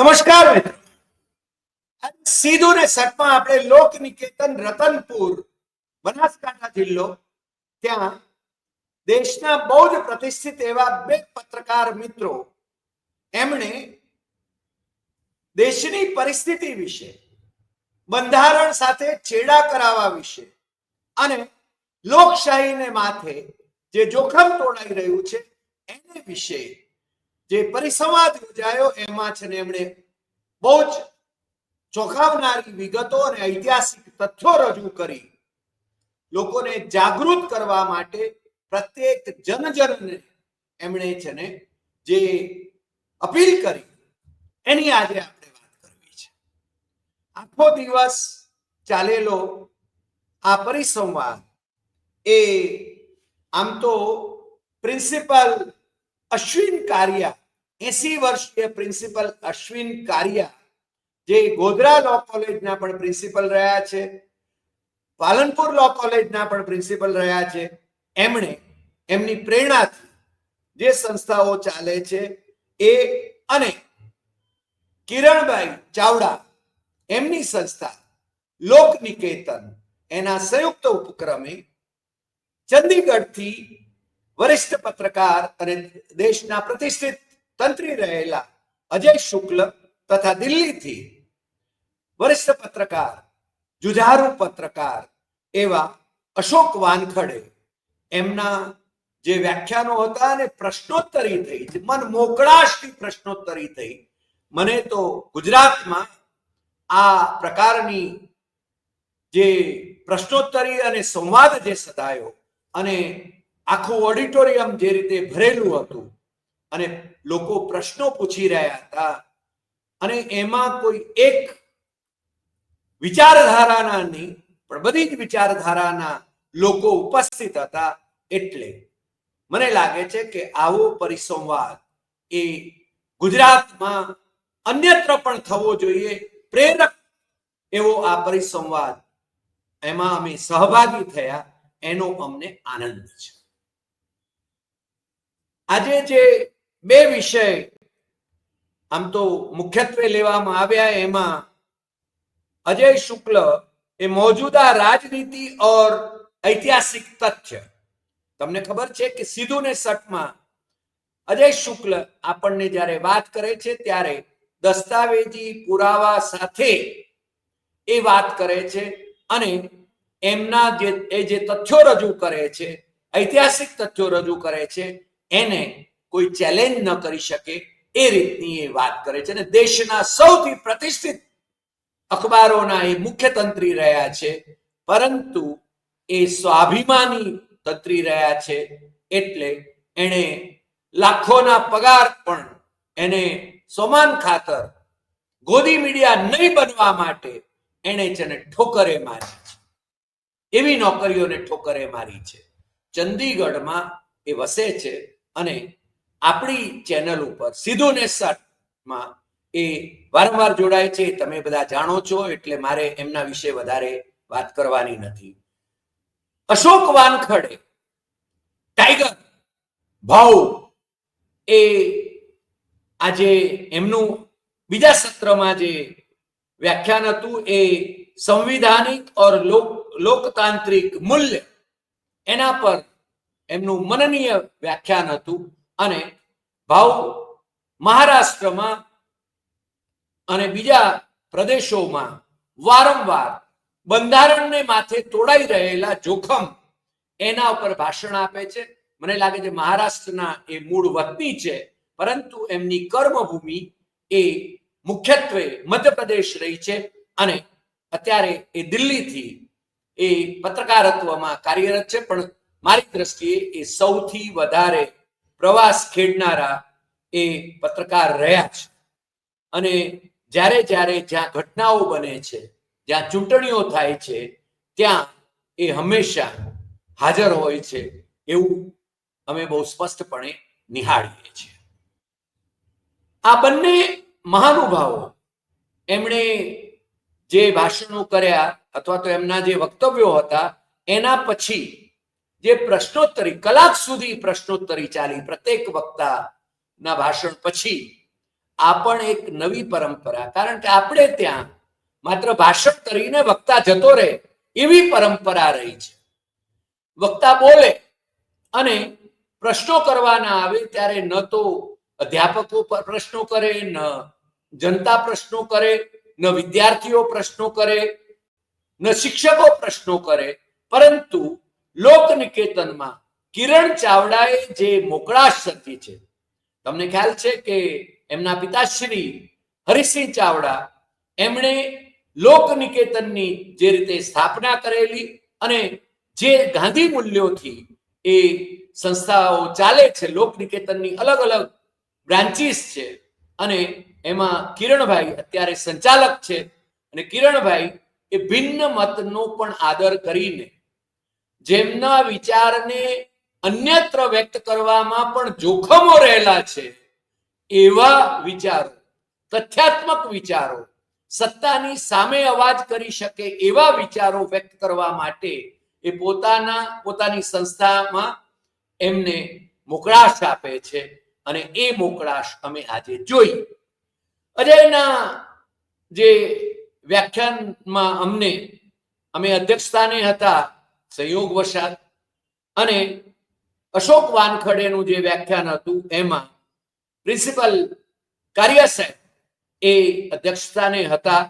નમસ્કાર. મિત્રો સીધું ને સટમાં આપણે લોક નિકેતન રતનપુર, બનાસકાંઠા જિલ્લો, ત્યાં દેશના બહુ જ પ્રતિષ્ઠિત એવા બે પત્રકાર મિત્રો. એમણે દેશની પરિસ્થિતિ વિશે, બંધારણ સાથે છેડા કરાવવા વિશે અને લોકશાહીને માથે જે જોખમ તોડાઈ રહ્યું છે, એને વિશે જે પરિસંવાદ યોજાયો, એમાં છે ને એમણે બહુ જ ચોંકાવનારી વિગતો અને ઐતિહાસિક તથ્યો રજૂ કરી. લોકોને જાગૃત કરવા માટે પ્રત્યેક જનજનને એમણે છે ને જે અપીલ કરી, એની આજે આપણે વાત કરવી છે. આખો દિવસ ચાલેલો આ પરિસંવાદ એ આમ તો પ્રિન્સિપલ અશ્વિન કારિયા એસી વર્ષીય પ્રિન્સિપલ અશ્વિન કારિયા, જે ગોધરા લો કોલેજના પણ પ્રિન્સિપલ રહ્યા છે, પાલનપુર લો કોલેજના પણ પ્રિન્સિપલ રહ્યા છે, એમણે એમની પ્રેરણાથી જે સંસ્થાઓ ચાલે છે એ અને કિરણભાઈ ચાવડા એમની સંસ્થા લોક નિકેતન એના સંયુક્ત ઉપક્રમે ચંદીગઢથી વરિષ્ઠ પત્રકાર અને દેશના પ્રતિષ્ઠિત તંત્રી રહેલા અજય શુક્લ તથા દિલ્હીથી વરિષ્ઠ પત્રકાર જુઝારુ પત્રકાર એવા અશોક વાનખડે એમના જે વ્યાખ્યાનો હતા અને પ્રશ્નોત્તરી થઈ છે મન મોકળાશથી પ્રશ્નોત્તરી થઈ, મને તો ગુજરાતમાં આ પ્રકારની જે પ્રશ્નોત્તરી અને સંવાદ જે સદાયો અને આખું ઓડિટોરિયમ જે રીતે ભરેલું હતું અને લોકો પ્રશ્નો પૂછી રહ્યા હતા. અને એમાં કોઈ એક વિચારધારાના નહીં પણ બધી જ વિચારધારાના લોકો ઉપસ્થિત હતા એટલે મને લાગે છે કે આવો પરિસંવાદ એ ગુજરાતમાં અન્યત્ર પણ થવો જોઈએ. પ્રેરક એવો આ પરિસંવાદ એમાં અમે સહભાગી થયા, એનો અમને આનંદ છે. આજે જે બે વિષય આમ તો મુખ્યત્વે લેવામાં આવ્યા એમાં અજય શુક્લ એ મોજુદા રાજનીતિ ઓર ઐતિહાસિક તથ્ય. તમને ખબર છે કે સીધું ને સટમાં અજય શુક્લ આપણને જ્યારે વાત કરે છે ત્યારે દસ્તાવેજી પુરાવા સાથે એ વાત કરે છે અને એમના જે, એ જે તથ્યો રજૂ કરે છે, ઐતિહાસિક તથ્યો રજૂ કરે છે, એને કોઈ ચેલેન્જ ન કરી શકે એ રીતની એ વાત કરે છે અને દેશના સૌથી પ્રતિષ્ઠિત અખબારોના એ મુખ્ય તંત્રી રહ્યા છે. પરંતુ એ સ્વાભિમાની તંત્રી રહ્યા છે એટલે એણે લાખોના પગાર પણ એને સોમાન ખાતર ગોદી મીડિયા નહીં બનવા માટે એણે છે ઠોકરે મારી છે. એવી નોકરીઓને ઠોકરે મારી છે. ચંદીગઢમાં એ વસે છે અને આપણી ચેનલ ઉપર સીધું ને સટમાં એ વારંવાર જોડાય છે. તમે બધા જાણો છો, એટલે મારે એમના વિશે વધારે વાત કરવાની નથી. અશોક વાનખડે, ટાઈગર ભાવ એ આજે એમનું બીજા સત્રમાં જે વ્યાખ્યાન હતું એ સંવિધાનિક ઓર લોક, લોકતાંત્રિક મૂલ્ય એના પર એમનું મનનીય વ્યાખ્યાન હતું. અને ભાવ મહારાષ્ટ્રમાં અને બીજા પ્રદેશોમાં વારંવાર બંધારણને માથે તોડાઈ રહેલા જોખમ એના ઉપર ભાષણ આપે છે. મને લાગે છે મહારાષ્ટ્રના એ મૂળ વતની છે, પરંતુ એમની કર્મભૂમિ એ મુખ્યત્વે મધ્યપ્રદેશ રહી છે અને અત્યારે એ દિલ્હીથી એ પત્રકારત્વમાં કાર્યરત છે. પણ મારી દ્રષ્ટિએ એ સૌથી વધારે પ્રવાસ ખેડનારા એ પત્રકાર રહ્યા છે. અને જ્યારે જ્યારે જ્યાં ઘટનાઓ બને છે, જ્યાં ચૂંટણીઓ થાય છે, ત્યાં એ હંમેશા હાજર હોય છે એવું અમે બહુ સ્પષ્ટપણે નિહાળીએ છીએ. આ બંને મહાનુભાવો એમણે જે ભાષણો કર્યા અથવા તો એમના જે વક્તવ્યો હતા, એના પછી જે પ્રશ્નોત્તરી, કલાક સુધી પ્રશ્નોત્તરી ચાલી પ્રત્યેક વક્તા ના ભાષણ પછી, આ પણ એક નવી પરંપરા. કારણ કે આપણે ત્યાં માત્ર ભાષણ કરીને વક્તા જતો રહે, એવી પરંપરા રહી છે. વક્તા બોલે અને પ્રશ્નો કરવાના આવે ત્યારે ન તો અધ્યાપકો પર પ્રશ્નો કરે, ન જનતા પ્રશ્નો કરે, ન વિદ્યાર્થીઓ પ્રશ્નો કરે, ન શિક્ષકો પ્રશ્નો કરે. પરંતુ લોક નિકેતનમાં કિરણ ચાવડાએ જે મોકળાશ સર્જી છે, તમને ખ્યાલ છે કે એમના પિતાશ્રી હરિસિંહ ચાવડા એમણે લોક નિકેતનની જે રીતે સ્થાપના કરેલી અને જે ગાંધી મૂલ્યોથી એ સંસ્થાઓ ચાલે છે લોક નિકેતનની અલગ અલગ બ્રાન્ચીસ છે અને એમાં કિરણભાઈ અત્યારે સંચાલક છે અને કિરણભાઈ એ ભિન્ન મતનો પણ આદર કરીને જેમના વિચારને અન્યત્ર વ્યક્ત કરવામાં પણ જોખમો રહેલા છે, એવા વિચારો, તથ્યાત્મક વિચારો, સત્તાની સામે અવાજ કરી શકે એવા વિચારો વ્યક્ત કરવા માટે એ પોતાના, પોતાની સંસ્થામાં એમને મોકળાશ આપે છે અને એ મોકળાશ અમે આજે જોઈ. અજયના જે વ્યાખ્યાનમાં અમને, અમે અધ્યક્ષસ્થાને હતા સંયોગ વરસાદ અને અશોક વાનખડેનું જે વ્યાખ્યાન હતું, એમાં પ્રિન્સિપલ કાર્ય સાહેબ એ અધ્યક્ષતાને હતા.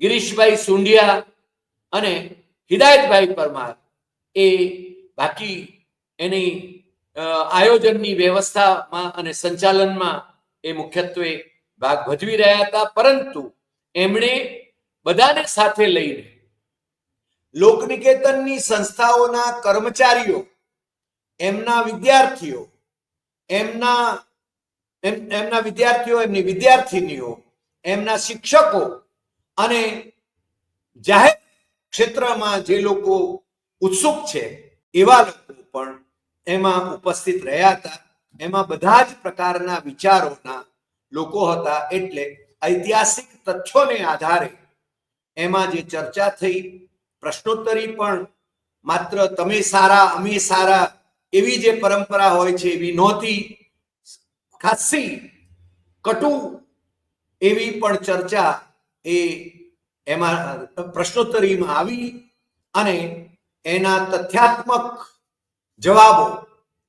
ગિરીશભાઈ સુંઢિયા અને હિદાયતભાઈ પરમાર એ બાકી એની આયોજનની વ્યવસ્થામાં અને સંચાલનમાં એ મુખ્યત્વે ભાગ ભજવી રહ્યા હતા. પરંતુ એમણે બધાને સાથે લઈને લોકનિકેતનની સંસ્થાઓના કર્મચારીઓ, એમના વિદ્યાર્થીઓ, એમના, એમ- એમના વિદ્યાર્થીઓ, એમની વિદ્યાર્થીનીઓ, એમના શિક્ષકો અને જાહેર ક્ષેત્રમાં જે લોકો ઉત્સુક છે, એવા લોકો પણ એમાં ઉપસ્થિત રહ્યા હતા. એમાં બધા જ પ્રકારના વિચારોના લોકો હતા એટલે ઐતિહાસિક તથ્યોને આધારે એમાં જે ચર્ચા થઈ પ્રશ્નોત્તરી પણ માત્ર તમે સારા, અમે સારા એવી જે પરંપરા હોય છે એવી નહોતી. ખાસી કટુ એવી પણ ચર્ચા એ એમાં પ્રશ્નોત્તરીમાં આવી અને એના તથ્યાત્મક જવાબો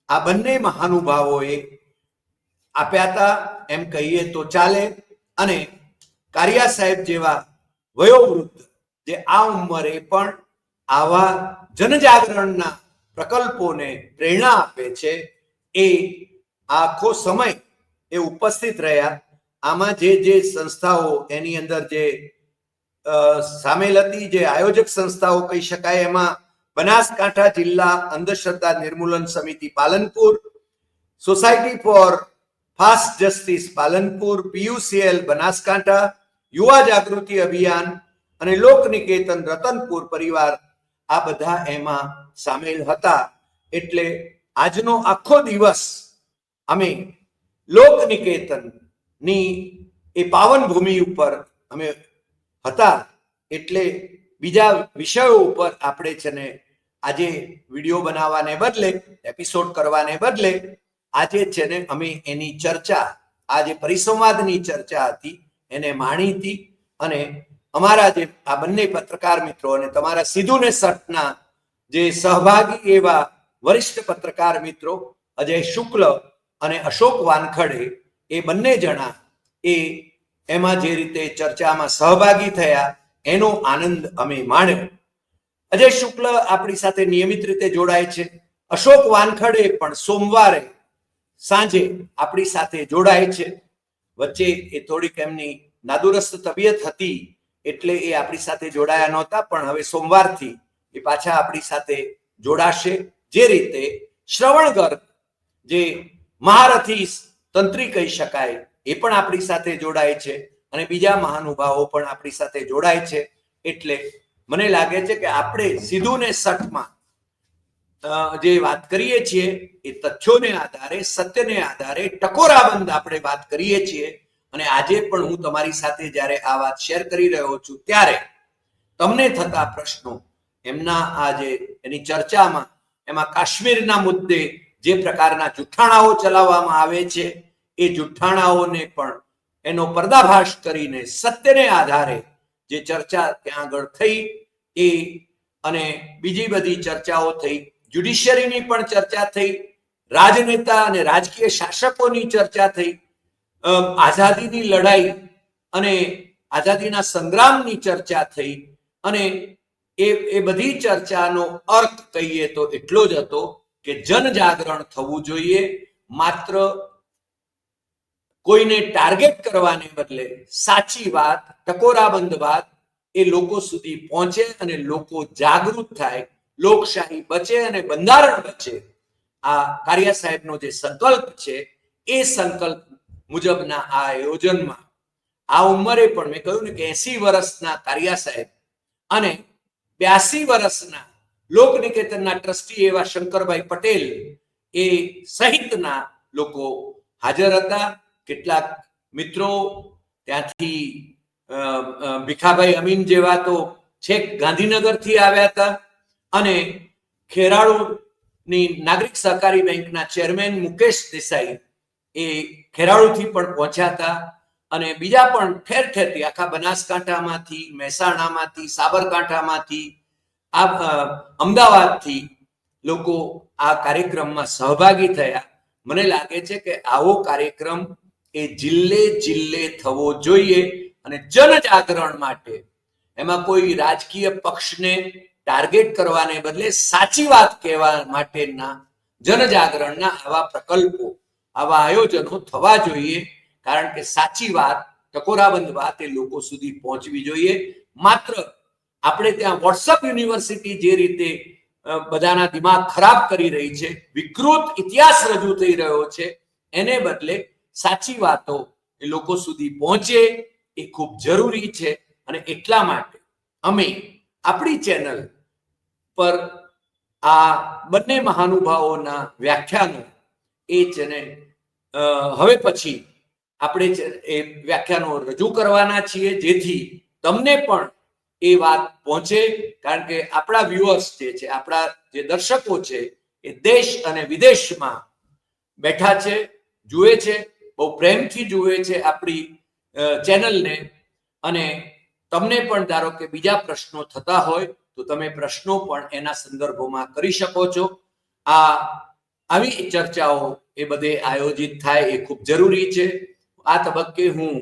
આ બંને મહાનુભાવોએ આપ્યા હતા. એમ કહીએ તો ચાલે અને કારિયા સાહેબ જેવા વયોવૃદ્ધ જે આ ઉંમરે પણ આવા જનજાગરણના પ્રકલ્પોને પ્રેરણા આપે છે, એ આખો સમય એ ઉપસ્થિત રહ્યા. આમાં જે જે સંસ્થાઓ એની અંદર જે સામેલ હતી, જે આયોજક સંસ્થાઓ કહી શકાય, એમાં બનાસકાંઠા જિલ્લા અંધશ્રદ્ધા નિર્મૂલન સમિતિ Palanpur, society for fast justice Palanpur, PUCL Banaskantha, યુવા જાગૃતિ અભિયાન અને લોકનિકેતન રતનપુર પરિવાર આ બધા એમાં સામેલ હતા. એટલે આજનો આખો દિવસ અમે લોકનિકેતનની એ પાવન ભૂમિ ઉપર અમે હતા. એટલે બીજા વિષયો ઉપર આપણે છે ને આજે વીડિયો બનાવવાને બદલે, એપિસોડ કરવાને બદલે, આજે છે ને અમે એની ચર્ચા, આજે પરિસંવાદની ચર્ચા હતી, એને માણી હતી અને અમારા જે આ બંને પત્રકાર મિત્રો અને તમારા સીધુ ને સટના જે સહભાગી એવા વરિષ્ઠ પત્રકાર મિત્રો, અજય શુક્લ અને અશોક વાનખડે, એ બંને જણા એ એમાં જે રીતે ચર્ચામાં સહભાગી થયા, એનો આનંદ અમે માણ્યો. અજય શુક્લ આપણી સાથે નિયમિત રીતે જોડાય છે. અશોક વાનખડે પણ સોમવારે સાંજે આપણી સાથે જોડાય છે. વચ્ચે એ થોડીક એમની નાદુરસ્ત તબિયત હતી એટલે એ આપણી સાથે જોડાયા નહોતા, પણ હવે સોમવારથી એ પાછા આપણી સાથે જોડાશે. જે રીતે શ્રવણ જે મહારથી તંત્રી કહી શકાય, એ પણ આપણી સાથે જોડાય છે અને બીજા મહાનુભાવો પણ આપણી સાથે જોડાય છે. એટલે મને લાગે છે કે આપણે સીધું ને સટમાં જે વાત કરીએ છીએ, એ તથ્યોને આધારે, સત્યને આધારે ટકોરાબંધ આપણે વાત કરીએ છીએ. અને આજે પણ હું તમારી સાથે જ્યારે આ વાત શેર કરી રહ્યો છું, ત્યારે તમને થતા પ્રશ્નો, એમના આ જે એની ચર્ચામાં, એમાં કાશ્મીરના મુદ્દે જે પ્રકારના જુઠ્ઠાણાઓ ચલાવવામાં આવે છે, એ જુઠ્ઠાણાઓને પણ એનો પર્દાભાસ કરીને સત્યને આધારે જે ચર્ચા ત્યાં આગળ થઈ, એ અને બીજી બધી ચર્ચાઓ થઈ જ્યુડિશિયરીની પણ ચર્ચા થઈ, રાજનેતા અને રાજકીય શાસકોની ચર્ચા થઈ આઝાદીની લડાઈ અને આઝાદીના સંગ્રામની ચર્ચા થઈ અને એ એ બધી ચર્ચાનો અર્થ કહીએ તો એટલો જ હતો કે જનજાગરણ થવું જોઈએ, માત્ર કોઈને ટાર્ગેટ કરવાને બદલે સાચી વાત, ટકોરાબંધ વાત એ લોકો સુધી પહોંચે અને લોકો જાગૃત થાય, લોકશાહી બચે અને બંધારણ બચે. આ કારિયા સાહેબનો જે સંકલ્પ છે, એ સંકલ્પ મુજબના આ આયોજનમાં. આ ઉંમરે પણ મેં કહ્યું ને કે એસી વર્ષના કારિયા સાહેબ અને બ્યાસી વર્ષના લોકનિકેતનના ટ્રસ્ટી એવા શંકરભાઈ પટેલ એ સહિતના લોકો હાજર હતા. કેટલાક મિત્રો ત્યાંથી ભીખાભાઈ અમીન જેવા તો છેક ગાંધીનગરથી આવ્યા હતા અને ખેરાળુની નાગરિક સહકારી બેંકના ચેરમેન મુકેશ દેસાઈ એ ખેરાળુથી પણ પહોંચ્યા હતા અને બીજા પણ ઠેર ઠેરથી આખા બનાસકાંઠામાંથી, મહેસાણામાંથી, સાબરકાંઠામાંથી, આ અમદાવાદથી લોકો આ કાર્યક્રમમાં સહભાગી થયા. મને લાગે છે કે આવો કાર્યક્રમ એ જિલ્લે જિલ્લે થવો જોઈએ અને જનજાગરણ માટે. એમાં કોઈ રાજકીય પક્ષને ટાર્ગેટ કરવાને બદલે સાચી વાત કહેવા માટેના જનજાગરણના આવા પ્રકલ્પો આવા આયોજનો થવા જોઈએ. કારણ કે સાચી વાત, ટકોરાબંધ વાત એ લોકો સુધી પહોંચવી જોઈએ. માત્ર આપણે ત્યાં વોટ્સઅપ યુનિવર્સિટી જે રીતે બધાના દિમાગ ખરાબ કરી રહી છે, વિકૃત ઇતિહાસ રજૂ થઈ રહ્યો છે, એને બદલે સાચી વાતો એ લોકો સુધી પહોંચે એ ખૂબ જરૂરી છે. અને એટલા માટે અમે આપણી ચેનલ પર આ બંને મહાનુભાવોના વ્યાખ્યાનો એ અ, હવે પછી આપણે એ વ્યાખ્યાનો રજૂ કરવાના છીએ જેથી તમને પણ એ વાત પહોંચે. કારણ કે આપણા વ્યુઅર્સ જે છે આપણા જે દર્શકો છે એ દેશ અને વિદેશમાં બેઠા છે જુએ છે બહુ પ્રેમથી જુએ છે આપણી ચેનલને. અને તમને પણ ધારો કે બીજા પ્રશ્નો થતા હોય તો તમે પ્રશ્નો પણ એના સંદર્ભોમાં કરી શકો છો. આ આવી ચર્ચાઓ એ બધે આયોજિત થાય એ ખૂબ જરૂરી છે. આ તબક્કે હું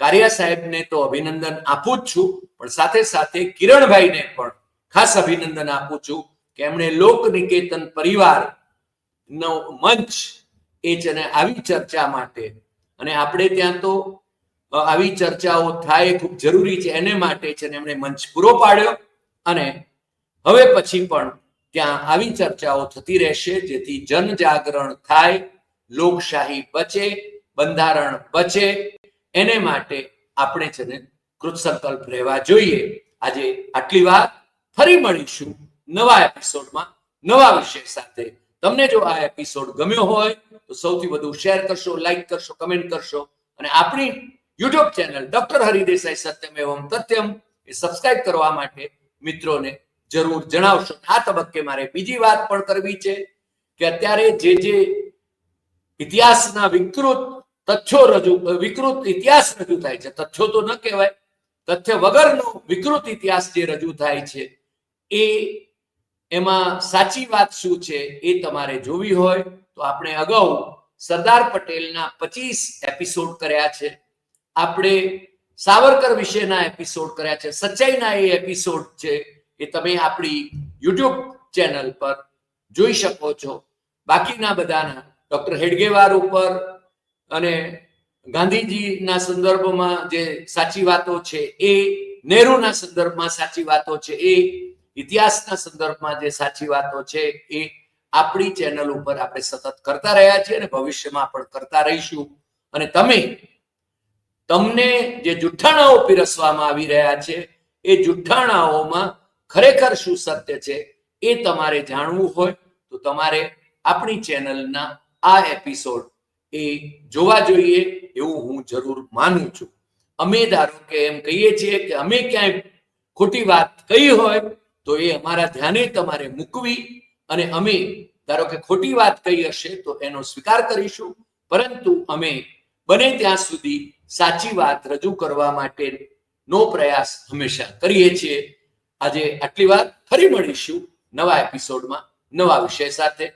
કારિયા સાહેબને તો અભિનંદન આપું જ છું, પણ સાથે સાથે કિરણભાઈને પણ ખાસ અભિનંદન આપું છું કે એમણે લોક નિકેતન પરિવાર નો મંચ એ છે ને આવી ચર્ચા માટે અને આપણે ત્યાં તો આવી ચર્ચાઓ થાય ખૂબ જરૂરી છે. એને માટે છે ને એમણે મંચ પૂરો પાડ્યો અને હવે પછી પણ ત્યાં આવી ચર્ચાઓ થતી રહેશે, જેથી જનજાગરણ થાય, લોકશાહી બચે, બંધારણ બચે. એને માટે આપણે છે ને કૃતસંકલ્પ રહેવા જોઈએ. આજે આટલી વાત. ફરી મળીશું નવા એપિસોડમાં નવા વિષય સાથે. તમને જો આ એપિસોડ ગમ્યો હોય, તો સૌથી વધુ શેર કરશો, લાઈક કરશો, કમેન્ટ કરશો. અને આપણી યુટ્યુબ ચેનલ ડોક્ટર હરિદેસાઈ સત્યમ એવમ તથ્યમ એ સબસ્ક્રાઇબ કરવા માટે મિત્રોને જરૂર જણાવશો. આ તબક્કે મારે બીજી વાત પણ કરવી છે કે અત્યારે જે જે ઇતિહાસના વિકૃત તથ્યો રજૂ, વિકૃત ઇતિહાસ રજૂ થાય છે, તથ્યો તો ન કહેવાય, તથ્ય વગરનો વિકૃત ઇતિહાસ જે રજૂ થાય છે, એ એમાં સાચી વાત શું છે એ તમારે જોવી હોય તો આપણે અગાઉ સરદાર પટેલના પચીસ એપિસોડ કર્યા છે. આપણે સાવરકર વિશેના એપિસોડ કર્યા છે, સચ્ચાઈના એ એપિસોડ છે એ તમે આપણી યુટ્યુબ ચેનલ પર જોઈ શકો છો. બાકીના બધાના ડોક્ટર હેડગેવાર ઉપર અને ગાંધીજીના સંદર્ભમાં જે સાચી વાતો છે એ, નેહરુના સંદર્ભમાં સાચી વાતો છે એ, ઇતિહાસના સંદર્ભમાં જે સાચી વાતો છે એ આપણી ચેનલ ઉપર આપણે સતત કરતા રહ્યા છીએ અને ભવિષ્યમાં પણ કરતા રહીશું. અને તમે, તમને જે જુઠ્ઠાણાઓ પીરસવામાં આવી રહ્યા છે, એ જુઠ્ઠાણાઓમાં ખરેખર શું સત્ય છે એ તમારે જાણવું હોય તો તમારે આપણી ચેનલના આ એપિસોડ એ જોવા જોઈએ એવું હું જરૂર માનું છું. અમે ધારો કે એમ કહીએ છીએ કે અમે ક્યાંય ખોટી વાત કહી હોય તો એ અમારા ધ્યાને તમારે મૂકવી અને અમે ધારો કે ખોટી વાત કહી હશે તો એનો સ્વીકાર કરીશું. પરંતુ અમે બને ત્યાં સુધી સાચી વાત રજૂ કરવા માટે નો પ્રયાસ હંમેશા કરીએ છીએ. આજે આટલી વાત ફરી મળીશું નવા એપિસોડમાં નવા વિષય સાથે.